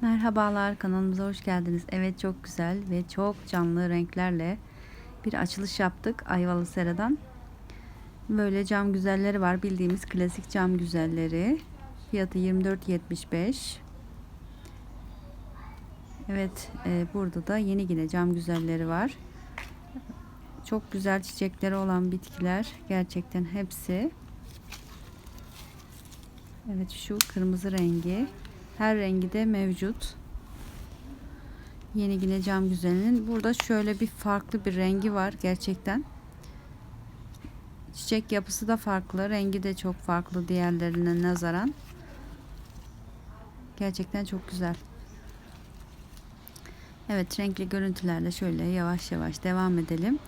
Merhabalar kanalımıza hoş geldiniz. Evet çok güzel ve çok canlı renklerle bir açılış yaptık Ayvalı Sera'dan. Böyle cam güzelleri var. Bildiğimiz klasik cam güzelleri. Fiyatı 24.75. Evet e, burada da yeni yine cam güzelleri var. Çok güzel çiçekleri olan bitkiler. Gerçekten hepsi. Evet şu kırmızı rengi. Her rengi de mevcut. Yeni yine cam güzelinin. Burada şöyle bir farklı bir rengi var gerçekten. Çiçek yapısı da farklı. Rengi de çok farklı diğerlerine nazaran. Gerçekten çok güzel. Evet renkli görüntülerle şöyle yavaş yavaş devam edelim.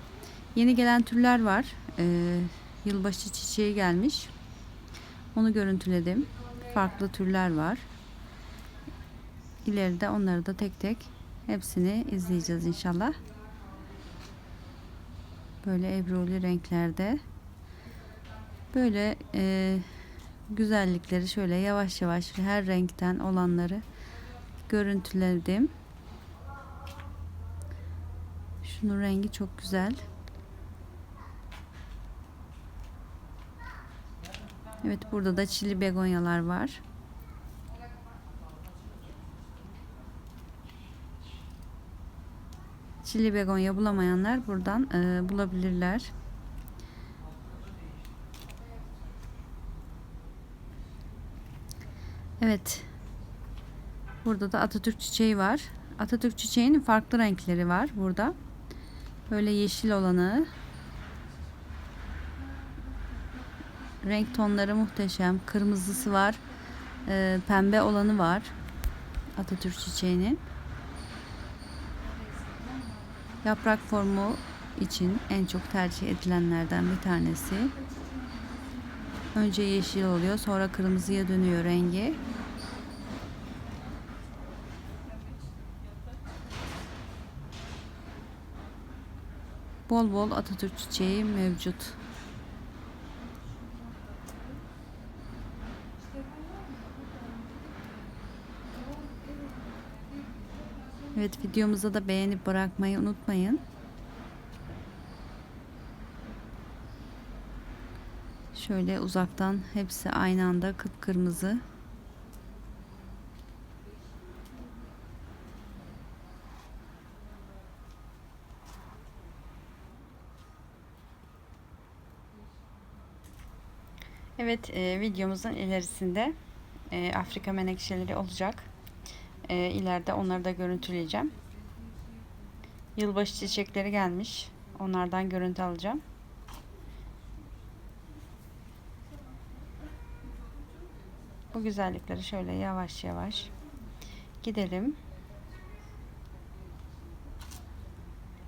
Yeni gelen türler var. Ee, yılbaşı çiçeği gelmiş. Onu görüntüledim. Farklı türler var. İleride onları da tek tek hepsini izleyeceğiz inşallah. Böyle ebruli renklerde. Böyle e, güzellikleri şöyle yavaş yavaş her renkten olanları görüntüledim. Şunun rengi çok güzel. Evet burada da çili begonyalar var. Çili begonya bulamayanlar buradan e, bulabilirler. Evet. Burada da Atatürk çiçeği var. Atatürk çiçeğinin farklı renkleri var burada. Böyle yeşil olanı. Renk tonları muhteşem. Kırmızısı var. E, pembe olanı var. Atatürk çiçeğinin. Yaprak formu için en çok tercih edilenlerden bir tanesi. Önce yeşil oluyor, sonra kırmızıya dönüyor rengi. Bol bol Atatürk çiçeği mevcut. Evet videomuza da beğenip bırakmayı unutmayın. Şöyle uzaktan hepsi aynı anda kıpkırmızı. Evet e, videomuzun ilerisinde e, Afrika menekşeleri olacak. E, ileride onları da görüntüleyeceğim. Yılbaşı çiçekleri gelmiş. Onlardan görüntü alacağım. Bu güzellikleri şöyle yavaş yavaş gidelim.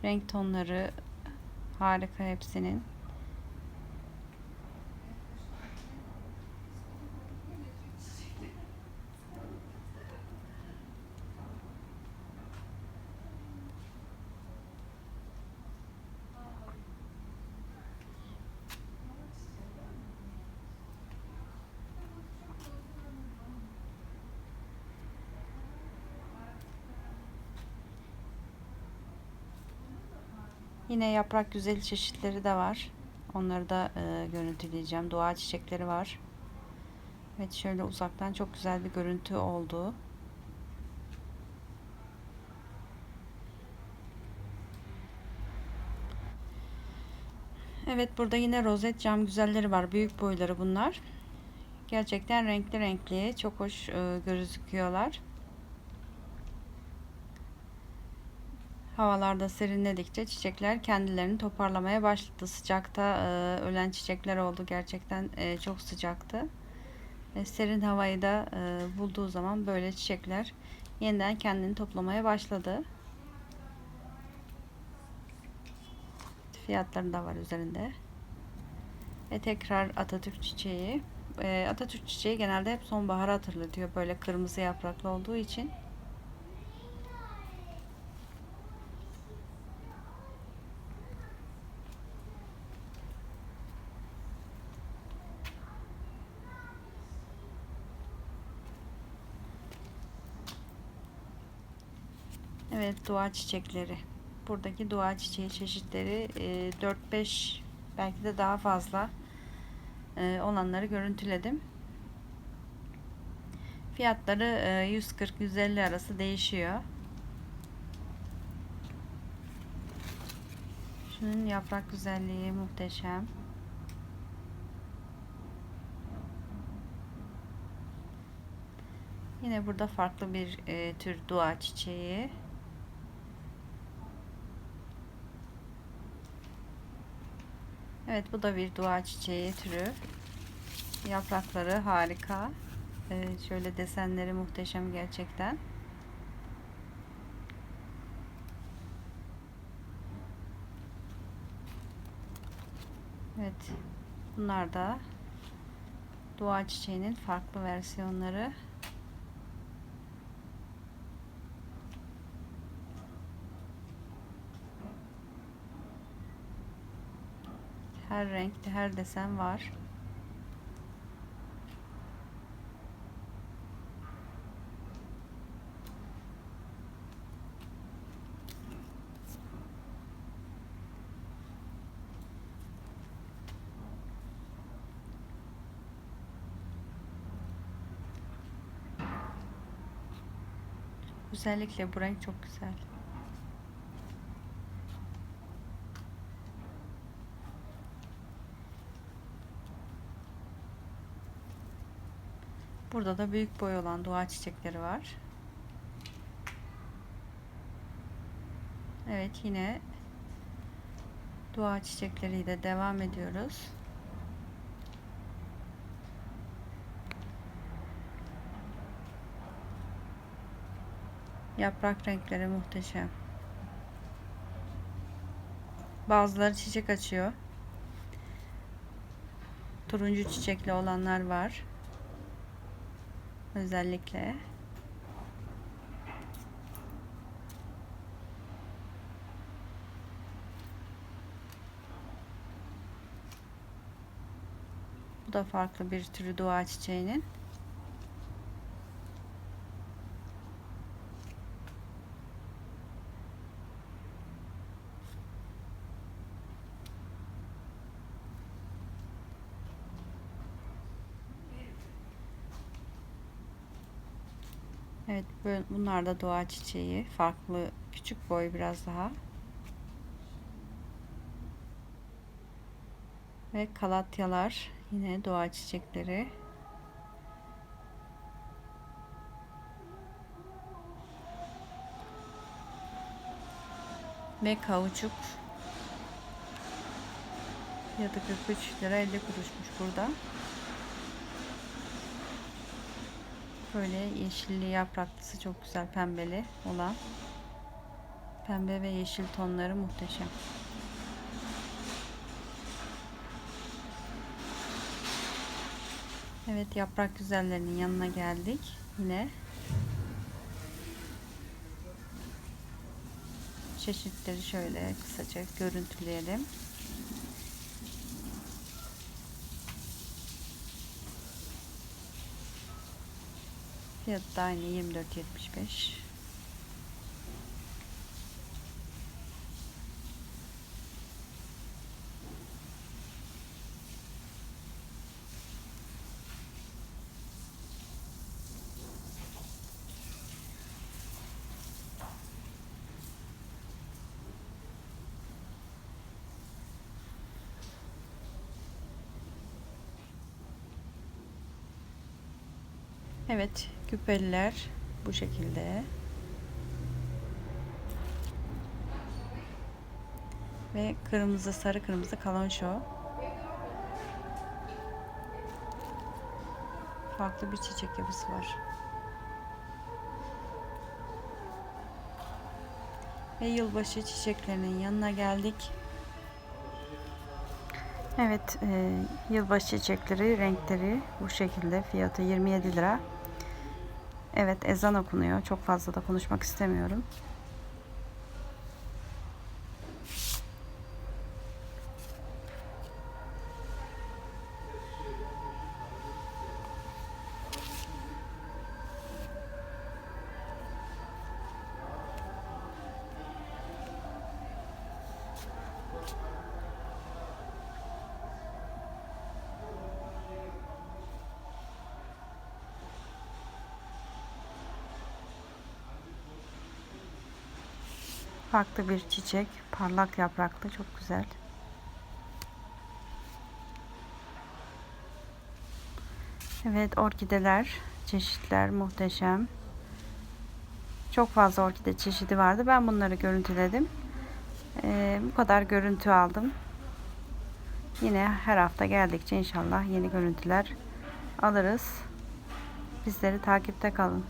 Renk tonları harika hepsinin. Yine yaprak güzel çeşitleri de var. Onları da e, görüntüleyeceğim. Doğa çiçekleri var. Evet şöyle uzaktan çok güzel bir görüntü oldu. Evet burada yine rozet cam güzelleri var. Büyük boyları bunlar. Gerçekten renkli renkli. Çok hoş e, gözüküyorlar. Havalarda serinledikçe çiçekler kendilerini toparlamaya başladı. Sıcakta e, ölen çiçekler oldu. Gerçekten e, çok sıcaktı. E, serin havayı da e, bulduğu zaman böyle çiçekler yeniden kendini toplamaya başladı. Fiyatları da var üzerinde. Ve tekrar Atatürk çiçeği. E, Atatürk çiçeği genelde hep sonbaharı hatırlatıyor. Böyle kırmızı yapraklı olduğu için. Evet dua çiçekleri. Buradaki dua çiçeği çeşitleri e, 4-5 belki de daha fazla e, olanları görüntüledim. Fiyatları e, 140-150 arası değişiyor. Şunun yaprak güzelliği muhteşem. Yine burada farklı bir e, tür dua çiçeği. Evet bu da bir dua çiçeği türü. Yaprakları harika. Ee, şöyle desenleri muhteşem gerçekten. Evet. Bunlar da dua çiçeğinin farklı versiyonları. Her renkte her desen var. Özellikle bu renk çok güzel. Burada da büyük boy olan dua çiçekleri var. Evet yine dua çiçekleriyle devam ediyoruz. Yaprak renkleri muhteşem. Bazıları çiçek açıyor. Turuncu çiçekli olanlar var. Özellikle. Bu da farklı bir türü dua çiçeğinin. Bunlar da doğa çiçeği. Farklı küçük boy biraz daha. Ve kalatyalar yine doğa çiçekleri. Ve kauçuk. Fiyatı 43 lira 50 kuruşmuş burada. Böyle yeşilli yapraklısı çok güzel pembeli olan. Pembe ve yeşil tonları muhteşem. Evet yaprak güzellerinin yanına geldik. Yine çeşitleri şöyle kısaca görüntüleyelim. Fiyatı da aynı 24.75. Evet, küpeliler bu şekilde. Ve kırmızı, sarı kırmızı kalonşo. Farklı bir çiçek yapısı var. Ve yılbaşı çiçeklerinin yanına geldik. Evet, e, yılbaşı çiçekleri, renkleri bu şekilde. Fiyatı 27 lira. Evet, ezan okunuyor. Çok fazla da konuşmak istemiyorum. Farklı bir çiçek. Parlak yapraklı. Çok güzel. Evet orkideler. Çeşitler muhteşem. Çok fazla orkide çeşidi vardı. Ben bunları görüntüledim. Ee, bu kadar görüntü aldım. Yine her hafta geldikçe inşallah yeni görüntüler alırız. Bizleri takipte kalın.